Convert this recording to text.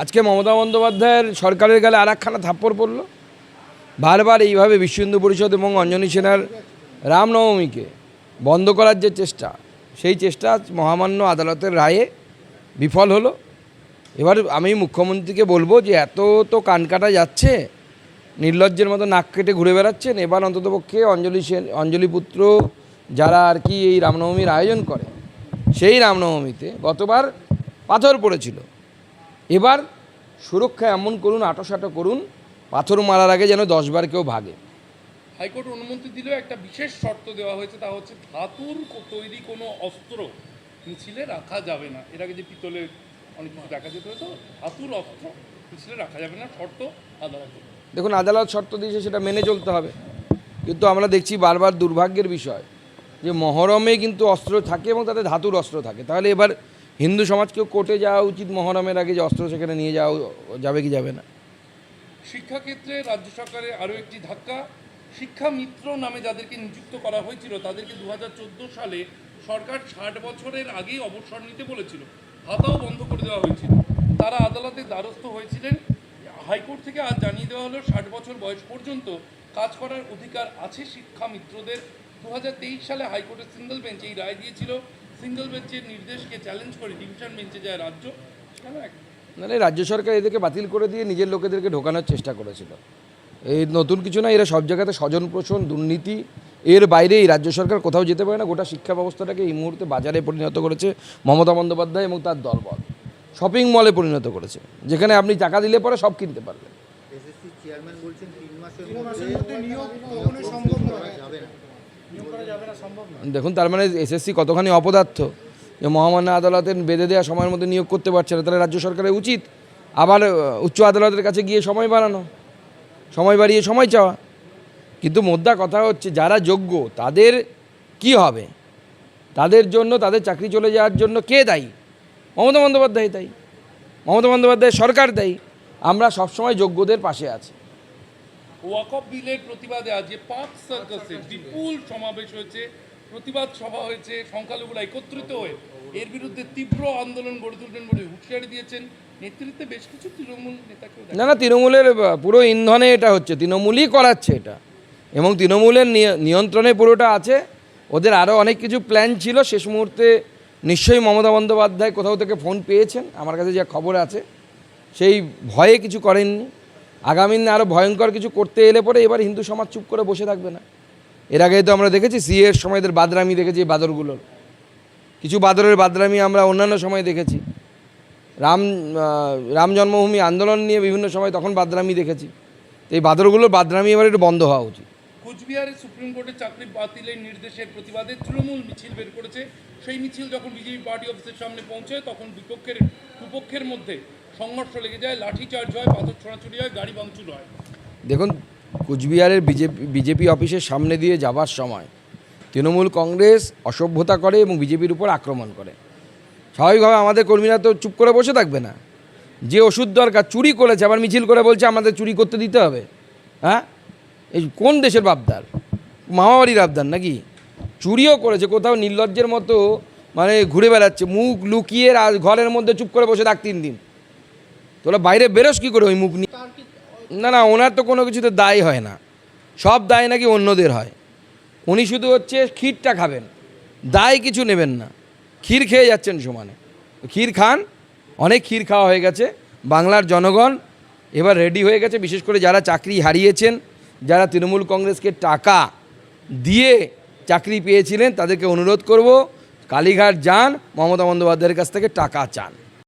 আজকে মমতা বন্দ্যোপাধ্যায়ের সরকারের গালে আর একখানা থাপ্পড় পড়ল। বারবার এইভাবে বিশ্ব হিন্দু পরিষদ এবং অঞ্জনী সেনার রামনবমীকে বন্ধ করার যে চেষ্টা, সেই চেষ্টা মহামান্য আদালতের রায়ে বিফল হলো। এবার আমি মুখ্যমন্ত্রীকে বলব যে এত তো কান কাটা যাচ্ছে, নির্লজ্জের মতো নাক কেটে ঘুরে বেড়াচ্ছেন, এবার অন্ততপক্ষে অঞ্জলি সেন, অঞ্জলি পুত্র যারা আর কি এই রামনবমীর আয়োজন করে, সেই রামনবমীতে গতবার পাথর পড়েছিল। এবার সুরক্ষা এমন করুন আটোসাটো করুন পাথর মারার আগে যেন দশবার কেউ ভাগে। হাইকোর্ট অনুমতি দিলেও একটা বিশেষ শর্ত দেওয়া হয়েছে তা হচ্ছে ধাতুর তৈরি কোনো অস্ত্র মিছিলে রাখা যাবে না। এর আগে যে পিতলের অনেক কিছু দেখা যেত তো ধাতুর অস্ত্র মিছিলে রাখা যাবে না শর্ত আদালতে। দেখুন আদালত শর্ত দিয়েছে সেটা মেনে চলতে হবে। কিন্তু আমরা দেখছি বারবার দুর্ভাগ্যের বিষয় যে মহরমে কিন্তু অস্ত্র থাকে এবং তাতে ধাতুর অস্ত্র থাকে। তাহলে এবার হিন্দু সমাজকেও কোর্টে যাওয়া উচিত মহরমের আগে যে অস্ত্র সেখানে নিয়ে যাওয়া যাবে কি যাবে না। শিক্ষাক্ষেত্রে রাজ্য সরকারের আরও একটি ধাক্কা। শিক্ষা মিত্র নামে যাদেরকে নিযুক্ত করা হয়েছিল, তাদেরকে দু হাজার চোদ্দ সালে সরকার ষাট বছরের আগেই অবসর নিতে বলেছিল। ভাতাও বন্ধ করে দেওয়া হয়েছিল। তারা আদালতে দ্বারস্থ হয়েছিলেন। হাইকোর্ট থেকে আজ জানিয়ে দেওয়া হলো, ষাট বছর বয়স পর্যন্ত কাজ করার অধিকার আছে শিক্ষা মিত্রদের। দু সালে হাইকোর্টের সিঙ্গেল বেঞ্চ এই রায় দিয়েছিল। সিঙ্গেল বেঞ্চের নির্দেশকে চ্যালেঞ্জ করে ডিভিশন বেঞ্চে যায় রাজ্য। কেন এক- রাজ্য সরকার এদেরকে বাতিল করে দিয়ে নিজের লোকেদেরকে ঢোকানোর চেষ্টা করেছিল। এই নতুন কিছু না এরা সব জায়গাতে স্বজন পোষণ দুর্নীতি এর বাইরে এই রাজ্য সরকার কোথাও যেতে পারে না গোটা শিক্ষা ব্যবস্থাটাকে এই মুহূর্তে বাজারে পরিণত করেছে মমতা বন্দ্যোপাধ্যায় এবং তার দলবল। শপিং মলে পরিণত করেছে যেখানে আপনি টাকা দিলে পরে সব কিনতে পারবেন। এসএসসি চেয়ারম্যান বলছেন তিন মাসের মধ্যে নিয়োগ কখনোই সম্ভব যাবে না। দেখুন, তার মানে এসএসসি কতখানি অপদার্থ? যে মহামান্য আদালতের বেঁধে দেওয়া সময়ের মধ্যে নিয়োগ করতে পারছে না, তাহলে রাজ্য সরকারের উচিত আবার উচ্চ আদালতের কাছে গিয়ে সময় বাড়ানো, সময় বাড়িয়ে সময় চাওয়া। কিন্তু মোদ্দা কথা হচ্ছে, যারা যোগ্য, তাদের কি হবে? তাদের জন্য, তাদের চাকরি চলে যাওয়ার জন্য কে দায়ী? মমতা বন্দ্যোপাধ্যায় দায়ী। মমতা বন্দ্যোপাধ্যায় সরকার দায়ী। আমরা সবসময় যোগ্যদের পাশে আছি। ওয়াকফ বিলের প্রতিবাদে আজ যে পাঁচ সার্কাসে বিপুল সমাবেশ হয়েছে, প্রতিবাদ সভা হয়েছে, সংখ্যালঘুরা একত্রিত হয়ে এর বিরুদ্ধে তীব্র আন্দোলন গড়ে তুলবেন বলে হুঁশিয়ারি দিয়েছেন। নেতৃত্বে বেশ কিছু তৃণমূল নেতাকেও দেখা না না, তৃণমূলের পুরো ইন্ধনে এটা হচ্ছে, তৃণমূলই করাচ্ছে এটা। এবং তৃণমূলের নিয়ন্ত্রণে পুরোটা আছে। ওদের আরও অনেক কিছু প্ল্যান ছিল, শেষ মুহূর্তে নিশ্চয়ই মমতা বন্দ্যোপাধ্যায় কোথাও থেকে ফোন পেয়েছেন, আমার কাছে যা খবর আছে, সেই ভয়ে কিছু করেননি। আগামী দিনে আরও ভয়ঙ্কর কিছু করতে এলে পরে এবার হিন্দু সমাজ চুপ করে বসে থাকবে না। এর আগে তো আমরা দেখেছি সিএর সময় এদের বাদরামি দেখেছি, এই বাদরগুলোর কিছু বাদরের বাদরামি আমরা অন্যান্য সময় দেখেছি। রাম রাম জন্মভূমি আন্দোলন নিয়ে বিভিন্ন সময় তখন বাদরামি দেখেছি। তো এই বাদরগুলোর বাদরামি এবার একটু বন্ধ হওয়া উচিত। কোচবিহারে সুপ্রিম কোর্টের চাকরি বাতিলের নির্দেশের প্রতিবাদে তৃণমূল মিছিল বের করেছে। সেই মিছিল যখন বিজেপি পার্টি অফিসের সামনে পৌঁছয়, তখন বিপক্ষের দুপক্ষের মধ্যে সংঘর্ষ লেগে যায়, লাঠিচার্জ হয় পাথর হয়, গাড়ি ভাঙচুর হয়। দেখুন, কুচবিহারের বিজেপি বিজেপি অফিসের সামনে দিয়ে যাবার সময় তৃণমূল কংগ্রেস অসভ্যতা করে এবং বিজেপির উপর আক্রমণ করে। স্বাভাবিকভাবে আমাদের কর্মীরা তো চুপ করে বসে থাকবে না। যে ওষুধ দরকার, চুরি করেছে, আবার মিছিল করে বলছে আমাদের চুরি করতে দিতে হবে। হ্যাঁ? এই কোন দেশের বাবদার মামাবাড়ির আবদার নাকি? চুরিও করেছে, কোথাও নির্লজ্জের মতো মানে ঘুরে বেড়াচ্ছে, মুখ লুকিয়ে ঘরের মধ্যে চুপ করে বসে থাক তিন দিন। তোরা বাইরে বেরোস কী করে ওই মুখ নিয়ে? না না, ওনার তো কোনো কিছুতে দায় হয় না। সব দায় নাকি অন্যদের হয়। উনি শুধু হচ্ছে ক্ষীরটা খাবেন। দায় কিছু নেবেন না। ক্ষীর খেয়ে যাচ্ছেন সমানে। ক্ষীর খান, অনেক ক্ষীর খাওয়া হয়ে গেছে। বাংলার জনগণ এবার রেডি হয়ে গেছে। বিশেষ করে যারা চাকরি হারিয়েছেন, যারা তৃণমূল কংগ্রেসকে টাকা দিয়ে চাকরি পেয়েছিলেন, তাদেরকে অনুরোধ করব, কালীঘাট যান, মমতা বন্দ্যোপাধ্যায়ের কাছ থেকে টাকা চান।